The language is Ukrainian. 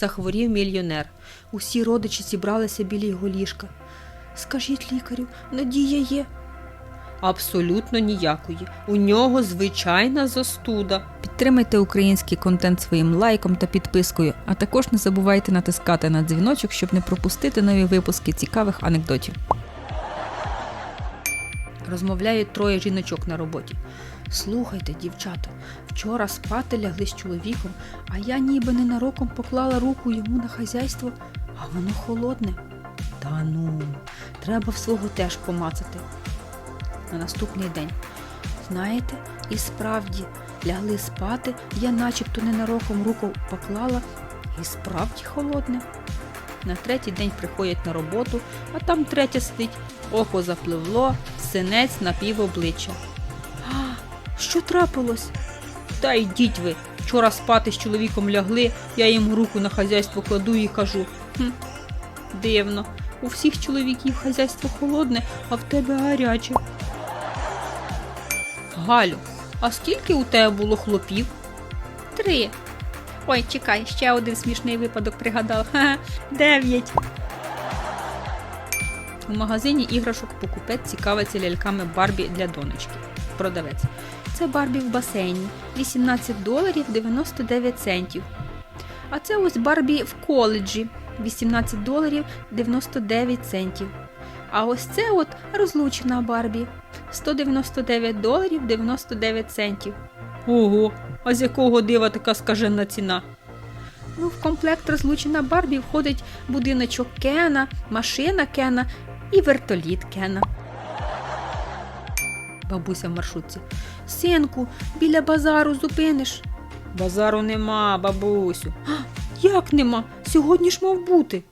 захворів мільйонер. Усі родичі зібралися біля його ліжка. Скажіть лікарю, надія є. Абсолютно ніякої. У нього звичайна застуда. Підтримайте український контент своїм лайком та підпискою, а також не забувайте натискати на дзвіночок, щоб не пропустити нові випуски цікавих анекдотів. Розмовляють троє жіночок на роботі. Слухайте, дівчата, вчора спати лягли з чоловіком, а я ніби ненароком поклала руку йому на хазяйство, а воно холодне. Та ну, треба в свого теж помацати. На наступний день. Знаєте, і справді лягли спати, я начебто ненароком руку поклала, і справді холодне. На третій день приходять на роботу, а там третя сидить, око запливло, синець на пів обличчя. А, що трапилось? Та йдіть ви. Вчора спати з чоловіком лягли, я йому руку на хазяйство кладу і кажу. Хм, дивно, у всіх чоловіків хазяйство холодне, а в тебе гаряче. Галю, а скільки у тебе було хлопів? Три. Ой, чекай, ще один смішний випадок пригадав. Дев'ять. У магазині іграшок покупець цікавиться ляльками Барбі для донечки. Продавець. Це Барбі в басейні. 18 доларів 99 центів. А це ось Барбі в коледжі. 18 доларів 99 центів. А ось це от розлучена Барбі. 199 доларів 99 центів. Ого, а з якого дива така скажена ціна? Ну, в комплект розлучена Барбі входить будиночок Кена, машина Кена і вертоліт Кена. Бабуся в маршрутці. Синку, біля базару зупиниш. Базару нема, бабусю. «А, Як нема? Сьогодні ж мав бути.